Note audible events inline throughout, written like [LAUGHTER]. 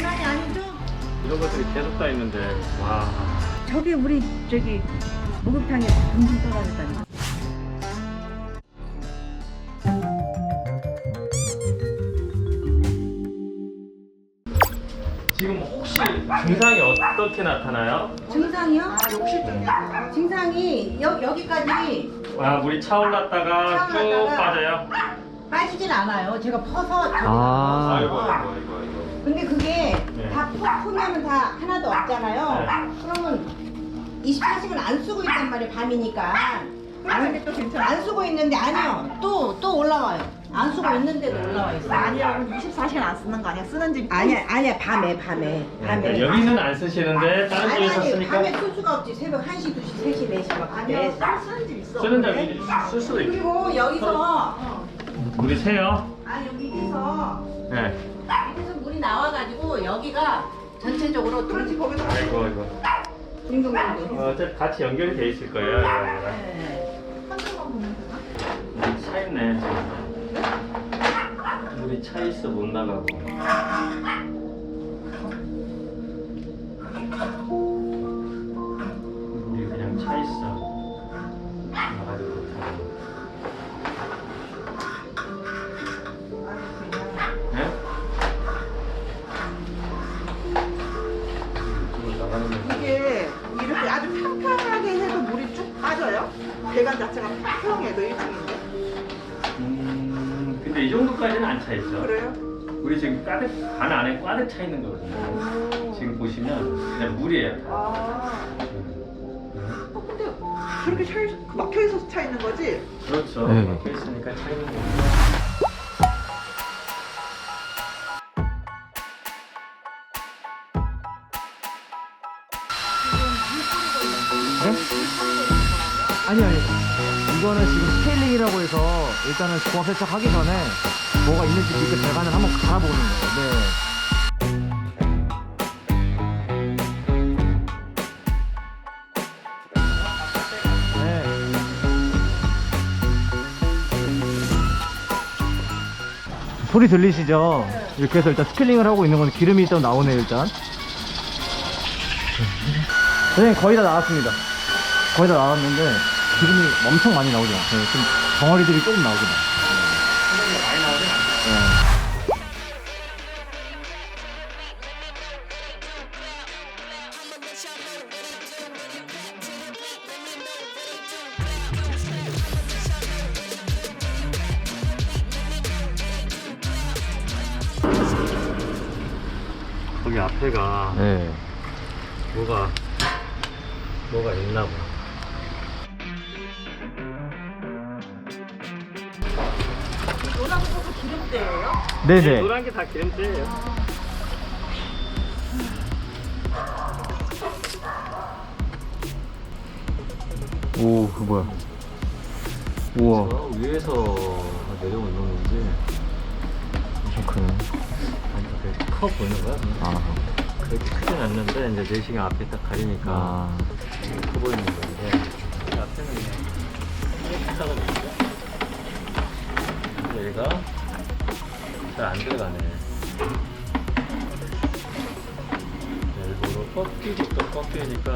장난이 아니죠? 이런 것들이 계속 다 있는데 와 저기 우리 저기 목욕탕에 둥둥 떠다녔다니. 지금 혹시 증상이 어떻게 나타나요? 증상이요? 아, 욕실 쪽이요. 증상이 여, 여기까지 와 물이 차올랐다가 쭉 차올랐다가 빠져요 빠지진 않아요. 제가 퍼서 저기 아. 아이고 아이고 아이고 근데 그게 네. 다 푸- 푸면은 다 하나도 없잖아요. 네. 그러면 24시간 안 쓰고 있단 말이에요. 밤이니까. 안, 또 괜찮아. 안 쓰고 있는데 아니요. 또 또 올라와요. 안 쓰고 있는데도 올라와 있어요. 아니야, 24시간 안 쓰는 거 아니야? 쓰는 집. 아니야 아니야 밤에 밤에 밤에. 그러니까 여기는 안 쓰시는데 다른 아니 집에 아니 썼으니까 밤에 쓸 수가 없지. 새벽 1시, 2시, 3시, 4시 막 아니야, 밤에. 쓰는 집 있어. 쓰는. 점이 쓸 수도 있고 그리고 여기서 물이 새요? 아 여기 밑에서 네 밑에서 물이 나와가지고 여기가 전체적으로 그렇지, 거기서. 아이고 아이고 둥둥둥둥. 어, 어차피 같이 연결이 돼 있을 거예요 이거랑. 네. 한쪽만 보면 되나? 물이 차 있네 지금 물이 차 있어 못 나가고 이게 이렇게 아주 평평하게 해도 물이 쭉 빠져요? 배관 자체가 평평해도 1층인데. 음, 근데 이 정도까지는 안 차 있어 그래요? 우리 지금 가득 반 안에 가득 차 있는 거거든요 지금 보시면 그냥 물이에요 다. 아. 음. 어, 근데 그렇게 막혀 있어서 차 있는 거지? 그렇죠. 네. 막혀 있으니까 차 있는 거 이거는 지금 스케일링이라고 해서 일단은 종합 세척하기 전에 뭐가 있는지 밑에 배관을 한번 갈아보는 거예요 네. 네. 소리 들리시죠? 이렇게 해서 일단 스케일링을 하고 있는 건 기름이 일단 나오네요 일단 네 거의 다 나왔습니다 거의 다 나왔는데 기름이 엄청 많이 나오죠. 네, 좀 덩어리들이 조금 나오긴 해요. 많이 나오진 않죠. 네. 거기 앞에가 네. 뭐가 뭐가 있나 봐. 노란 것도 기름때예요? 네네. 노란 게 다 기름때예요. 오, 그 뭐야. 우와. 저 위에서 내려오는 건지 엄청 크네. 아니 그렇게 커 보이는 거야? 아. 그렇게 크진 않는데 이제 내시경 앞에 딱 가리니까 아. 커 보이는 건데 그 앞에는 그냥 깨끗하거든요. 얘가 잘 안 들어가네. 일부러 꺾이고 또 꺾이니까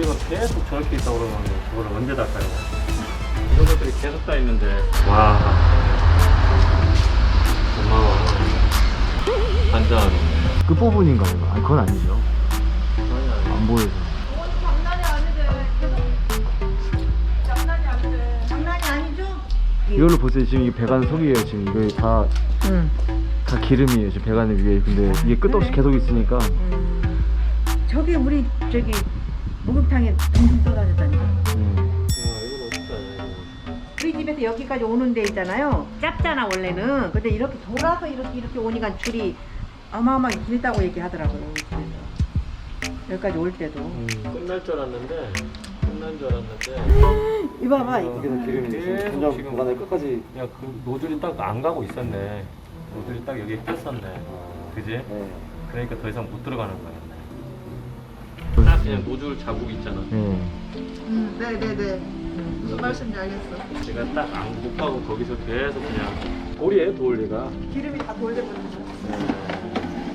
야, 뒤에가 계속 저렇게 있다고 그러면 그거를 언제 닦아요? 이런 것들이 계속 다 있는데 와 고마워 반장하네 끝부분인가 보다. 아니, 그건 아니죠. 안 보여서. 장난이 아니죠? 이걸로 보세요. 지금 이 배관 속이에요. 지금 이거 다, 응. 다 기름이에요. 지금 배관 위에. 근데 이게 끝없이 계속 있으니까. 저기 우리 저기 목욕탕에 둥둥 떠다녔다니까. 음. 야 어떡하냐 우리 집에서 여기까지 오는 데 있잖아요. 짧잖아 원래는. 근데 이렇게 돌아서 이렇게 이렇게 오니까 줄이 어마어마하게 길다고 얘기하더라고요. 그래서 여기까지 올 때도. 음, 끝날 줄 알았는데 끝난 줄 알았는데 이거 봐봐 이거. 여기서 기름이 계속 공장 지금- 구간에 끝까지 야 그 노즐이 딱 안 가고 있었네 노즐이 딱 여기에 꼈었네 그지? 네. 그러니까 더 이상 못 들어가는 거야 딱 그냥 노즐 자국 있잖아 네. 음, 네네네. 무슨 말씀인지 알겠어. 제가 딱안못 가고 거기서 계속 그냥 돌이에요 돌 얘가 기름이 다 돌려버린 거.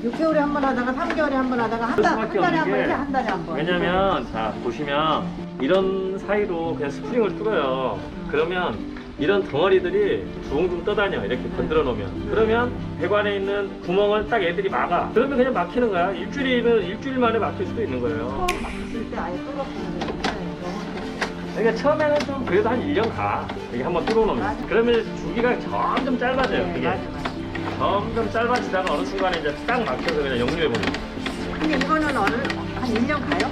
6개월에 한 번 하다가 3개월에 한 번 하다가 한, 달, 한 수밖에 달에 한 없는 번게 이렇게 한 달에 한 번. 왜냐면 자 보시면 이런 사이로 그냥 스프링을 뚫어요 그러면 이런 덩어리들이 둥둥 떠다녀 이렇게 건드려 놓으면. 그러면 배관에 있는 구멍을 딱 애들이 막아. 그러면 그냥 막히는 거야. 일주일이면 일주일 만에 막힐 수도 있는 거예요. 처음 막혔을 때 아예 너무 그러니까 처음에는 좀 그래도 한 1년 가. 이게 한번 뚫어 놓으면. 맞아. 그러면 주기가 점점 짧아져요 네, 그게. 맞아 맞아. 점점 짧아지다가 어느 순간에 이제 딱 막혀서 그냥 역류해 버려 근데 이거는 어느 한 1년 가요?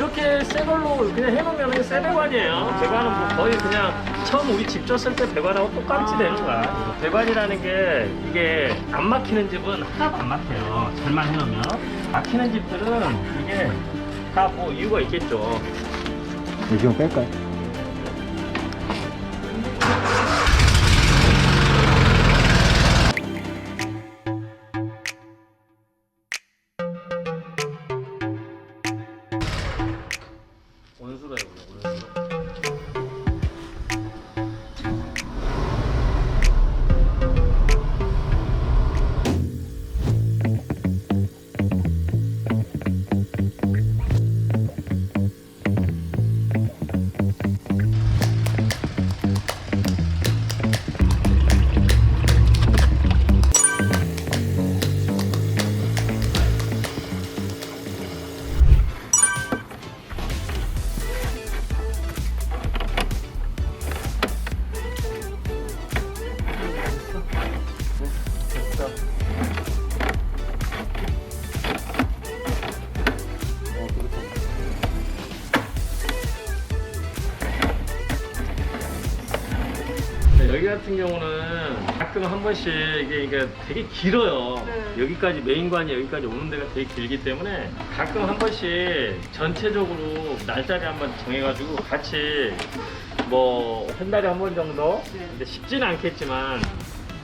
이렇게 새 걸로 그냥 해놓으면 새 배관이에요. 배관은 뭐 거의 그냥 처음 우리 집 졌을 때 배관하고 똑같이 되는 거야. 배관이라는 게 이게 안 막히는 집은 하나도 안 막혀요. 잘만 해놓으면. 막히는 집들은 이게 다 뭐 이유가 있겠죠. 이거 뺄까요? 여기 같은 경우는 가끔 한 번씩 이게, 이게 되게 길어요. 네. 여기까지 메인관이 여기까지 오는 데가 되게 길기 때문에 가끔 한 번씩 전체적으로 날짜를 한번 정해가지고 같이 뭐 한 달에 한 번 정도 네. 근데 쉽지는 않겠지만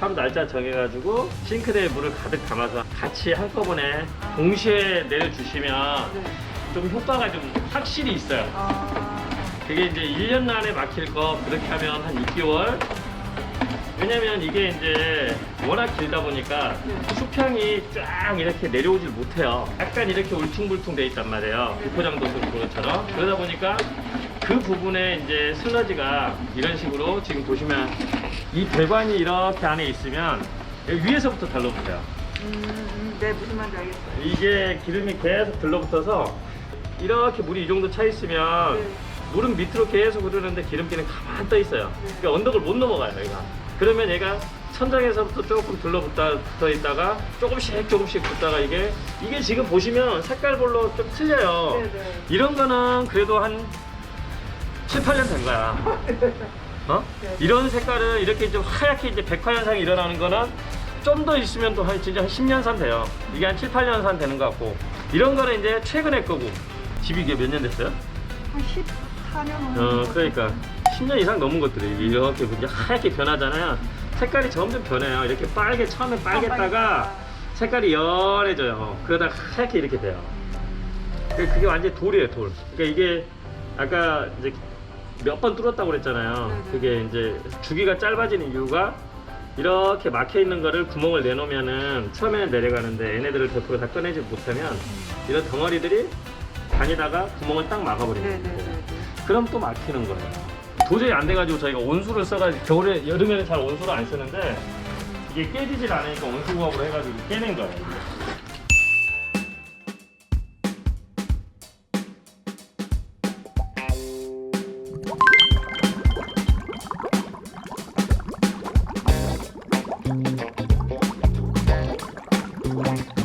하루 날짜 정해가지고 싱크대에 물을 가득 담아서 같이 한꺼번에 동시에 내려주시면 네. 좀 효과가 좀 확실히 있어요. 아, 그게 이제 1년 안에 막힐 거 그렇게 하면 한 6개월 왜냐면 이게 이제 워낙 길다 보니까 네. 수평이 쫙 이렇게 내려오질 못해요 약간 이렇게 울퉁불퉁 돼 있단 말이에요 비포장도 그것처럼 그러다 보니까 그 부분에 이제 슬러지가 이런 식으로 지금 보시면 이 배관이 이렇게 안에 있으면 위에서부터 달라붙어요 음, 음, 네 무슨 말인지 알겠어요. 이게 기름이 계속 들러붙어서 이렇게 물이 이 정도 차 있으면 네. 물은 밑으로 계속 흐르는데 기름기는 가만 떠 있어요. 그러니까 언덕을 못 넘어가요, 얘가. 그러면 얘가 천장에서부터 조금 들러붙다 붙어 있다가 조금씩 조금씩 붙다가 이게 이게 지금 보시면 색깔별로 좀 틀려요. 네, 네. 이런 거는 그래도 한 7, 8년 된 거야. [LAUGHS] 어? 네. 이런 색깔은 이렇게 좀 하얗게 이제 백화 현상이 일어나는 거는 좀 더 있으면 또 한 진짜 한 10년 산 돼요. 이게 한 7, 8년 산 되는 것 같고 이런 거는 이제 최근에 거고 집이 이게 몇 년 됐어요? 한 14년 어 그러니까 10년 이상 넘은 것들이 이게 이렇게 하얗게 변하잖아요. 색깔이 점점 변해요. 이렇게 빨개 처음에 빨갰다가 색깔이 연해져요. 그러다가 하얗게 이렇게 돼요. 그게 그게 완전 히 돌이에요, 돌. 그러니까 이게 아까 이제 몇 번 뚫었다고 그랬잖아요. 그게 이제 주기가 짧아지는 이유가 이렇게 막혀 있는 거를 구멍을 내놓으면은 처음에는 내려가는데 얘네들을 100%다 꺼내지 못하면 이런 덩어리들이 다니다가 구멍을 딱 막아버리는 거예요. 그럼 또 막히는 거예요. 도저히 안 돼가지고 저희가 온수를 써가지고 겨울에 여름에는 잘 온수를 안 쓰는데 이게 깨지질 않으니까 온수공학으로 해가지고 깨낸 거예요.